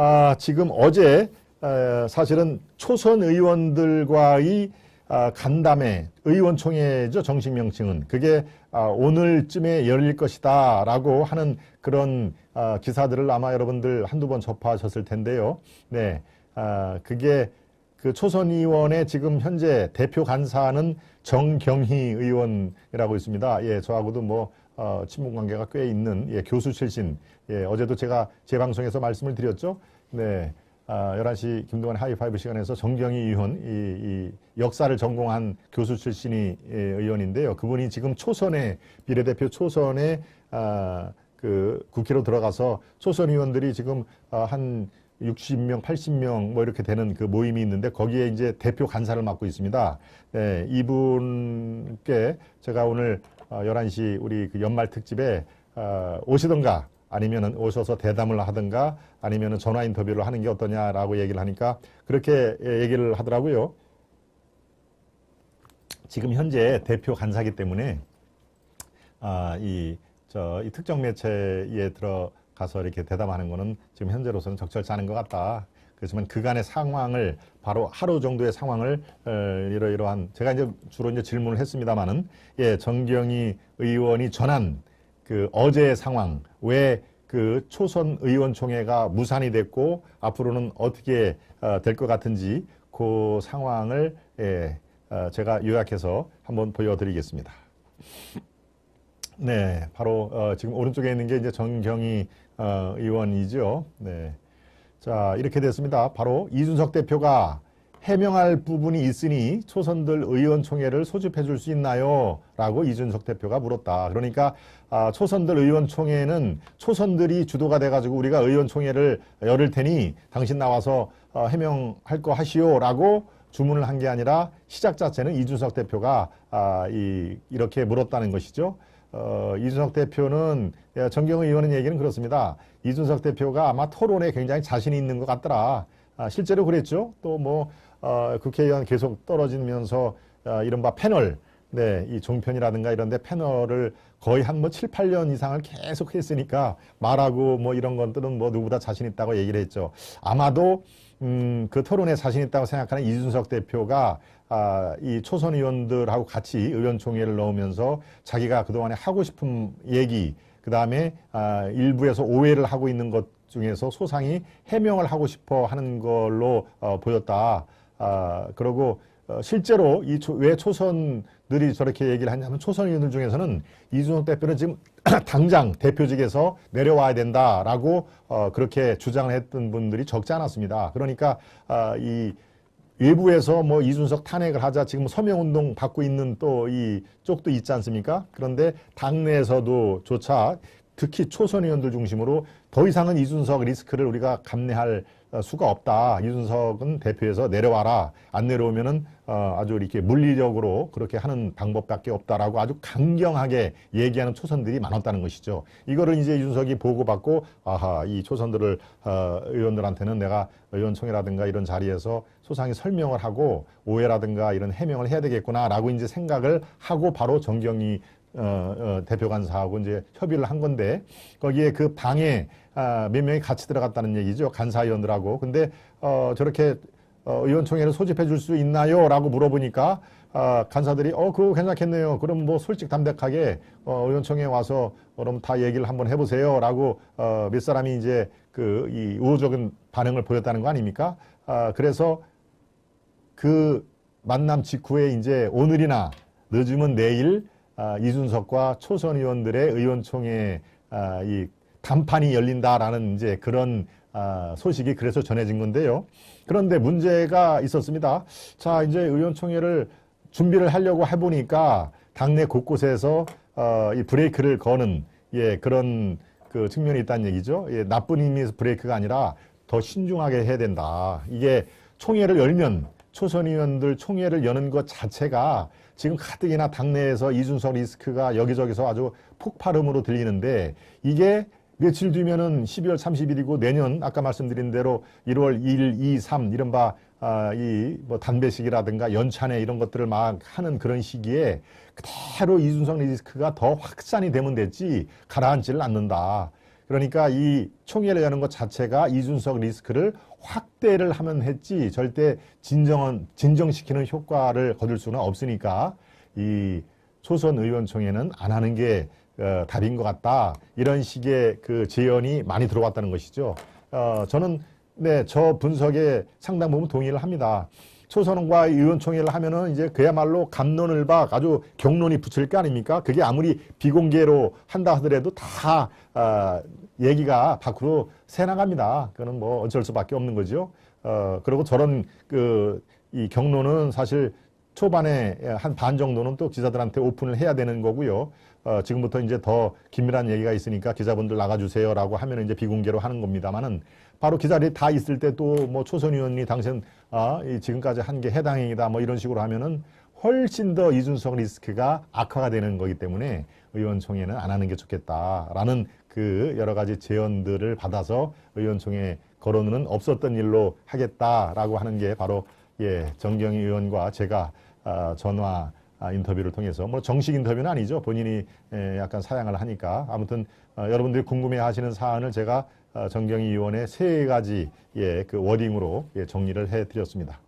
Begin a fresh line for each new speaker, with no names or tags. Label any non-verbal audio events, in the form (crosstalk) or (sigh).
아, 지금 어제 에, 사실은 초선 의원들과의 아, 간담회 의원총회죠 정식 명칭은 그게 아, 오늘쯤에 열릴 것이다 라고 하는 그런 아, 기사들을 아마 여러분들 한두 번 접하셨을 텐데요. 네, 아, 그게 그 초선 의원의 지금 현재 대표 간사는 정경희 의원이라고 있습니다. 예, 저하고도 뭐 어, 친분 관계가 꽤 있는 예, 교수 출신. 예, 어제도 제가 제 방송에서 말씀을 드렸죠. 네. 아, 11시 김동완 하이파이브 시간에서 정경희 의원, 이, 이 역사를 전공한 교수 출신이 예, 의원인데요. 그분이 지금 초선에, 비례대표 초선에, 아, 그 국회로 들어가서 초선 의원들이 지금 아, 한 60명, 80명 뭐 이렇게 되는 그 모임이 있는데 거기에 이제 대표 간사를 맡고 있습니다. 네, 이분께 제가 오늘 어, 11시 우리 그 연말 특집에 어, 오시던가 아니면은 오셔서 대담을 하든가 아니면은 전화 인터뷰를 하는 게 어떠냐라고 얘기를 하니까 그렇게 예, 얘기를 하더라고요. 지금 현재 대표 간사기 때문에 아, 이, 저, 이 특정 매체에 들어 가서 이렇게 대담하는 거는 지금 현재로서는 적절치 않은 것 같다. 그렇지만 그간의 상황을 바로 하루 정도의 상황을 어, 이러이러한 제가 이제 주로 이제 질문을 했습니다마는 예 정경희 의원이 전한 그 어제의 상황 왜 그 초선 의원총회가 무산이 됐고 앞으로는 어떻게 어, 될것 같은지 그 상황을 예, 어, 제가 요약해서 한번 보여드리겠습니다. 네, 바로 어, 지금 오른쪽에 있는 게 이제 정경희 어, 의원이죠. 네. 자, 이렇게 됐습니다. 바로 이준석 대표가 해명할 부분이 있으니 초선들 의원총회를 소집해 줄 수 있나요? 라고 이준석 대표가 물었다. 그러니까 아, 초선들 의원총회는 초선들이 주도가 돼가지고 우리가 의원총회를 열을 테니 당신 나와서 어, 해명할 거 하시오 라고 주문을 한 게 아니라 시작 자체는 이준석 대표가 아, 이, 이렇게 물었다는 것이죠. 어, 이준석 대표는 예, 정경의 의원은 얘기는 그렇습니다. 이준석 대표가 아마 토론에 굉장히 자신이 있는 것 같더라. 아, 실제로 그랬죠. 또뭐 어, 국회의원 계속 떨어지면서 어, 이른바 패널, 네, 이 종편이라든가 이런 데 패널을 거의 한 뭐 7, 8년 이상을 계속 했으니까 말하고 뭐 이런 것들은 뭐 누구보다 자신 있다고 얘기를 했죠. 아마도 음, 그 토론에 자신 있다고 생각하는 이준석 대표가 아, 이 초선 의원들하고 같이 의원총회를 넣으면서 자기가 그동안에 하고 싶은 얘기, 그 다음에 아, 일부에서 오해를 하고 있는 것 중에서 소상히 해명을 하고 싶어 하는 걸로 어, 보였다. 아, 그러고 어, 실제로 이왜 초선 들이 저렇게 얘기를 하냐면 초선 의원들 중에서는 이준석 대표는 지금 (clears throat) 당장 대표직에서 내려와야 된다라고 어, 그렇게 주장을 했던 분들이 적지 않았습니다. 그러니까 아, 이 외부에서 뭐 이준석 탄핵을 하자 지금 서명 운동 받고 있는 또 이 쪽도 있지 않습니까? 그런데 당내에서도 조차 특히 초선 의원들 중심으로 더 이상은 이준석 리스크를 우리가 감내할 어, 수가 없다. 이준석은 대표에서 내려와라. 안 내려오면은 어, 아주 이렇게 물리적으로 그렇게 하는 방법밖에 없다라고 아주 강경하게 얘기하는 초선들이 많았다는 것이죠. 이거를 이제 이준석이 보고받고 아하 이 초선들을 어, 의원들한테는 내가 의원총회라든가 이런 자리에서 소상히 설명을 하고 오해라든가 이런 해명을 해야 되겠구나라고 이제 생각을 하고 바로 정경희 어, 어, 대표 간사하고 이제 협의를 한 건데 거기에 그 방에 아, 몇 명이 같이 들어갔다는 얘기죠 간사위원들하고 근데 어, 저렇게 어, 의원총회를 소집해 줄 수 있나요? 라고 물어보니까 아, 간사들이 어 그거 괜찮겠네요. 그럼 뭐 솔직 담백하게 어, 의원총회 와서 그럼 다 얘기를 한번 해보세요라고 어, 몇 사람이 이제 그 이 우호적인 반응을 보였다는 거 아닙니까? 아, 그래서 그 만남 직후에 이제 오늘이나 늦으면 내일 아, 이준석과 초선 의원들의 의원총회 아, 이 단판이 열린다라는 이제 그런 아, 소식이 그래서 전해진 건데요. 그런데 문제가 있었습니다. 자, 이제 의원총회를 준비를 하려고 해보니까 당내 곳곳에서 어, 이 브레이크를 거는 예, 그런 그 측면이 있다는 얘기죠. 예, 나쁜 의미에서 브레이크가 아니라 더 신중하게 해야 된다. 이게 총회를 열면 초선 의원들 총회를 여는 것 자체가 지금 가뜩이나 당내에서 이준석 리스크가 여기저기서 아주 폭발음으로 들리는데 이게 며칠 뒤면은 12월 30일이고 내년 아까 말씀드린 대로 1월 1, 2, 3 이른바 아, 이뭐 단배식이라든가 연찬회 이런 것들을 막 하는 그런 시기에 그대로 이준석 리스크가 더 확산이 되면 됐지 가라앉지를 않는다. 그러니까 이 총회를 여는 것 자체가 이준석 리스크를 확대를 하면 했지 절대 진정은 진정시키는 효과를 거둘 수는 없으니까 이 초선 의원총회는 안 하는 게 어, 답인 것 같다 이런 식의 그 제언이 많이 들어왔다는 것이죠. 어, 저는 네, 저 분석에 상당 부분 동의를 합니다. 초선과 의원총회를 하면은 이제 그야말로 감론을 박 아주 경론이 붙을 거 아닙니까? 그게 아무리 비공개로 한다 하더라도 다 어, 얘기가 밖으로 새 나갑니다. 그거는 뭐 어쩔 수밖에 없는 거죠. 어, 그리고 저런 그 이 경로는 사실 초반에 한 반 정도는 또 기자들한테 오픈을 해야 되는 거고요. 어, 지금부터 이제 더 긴밀한 얘기가 있으니까 기자분들 나가주세요라고 하면 이제 비공개로 하는 겁니다만은 바로 기자들이 다 있을 때 또 뭐 초선 의원이 당신 아, 이 지금까지 한 게 해당 행위다 뭐 이런 식으로 하면은 훨씬 더 이준석 리스크가 악화가 되는 거기 때문에 의원총회는 안 하는 게 좋겠다라는 그 여러 가지 제언들을 받아서 의원총회 거론은 없었던 일로 하겠다라고 하는 게 바로 예 정경희 의원과 제가 아, 전화 아, 인터뷰를 통해서. 뭐 정식 인터뷰는 아니죠. 본인이 예, 약간 사양을 하니까. 아무튼 어, 여러분들이 궁금해하시는 사안을 제가 어, 정경희 의원의 세 가지 예, 그 워딩으로 예, 정리를 해드렸습니다.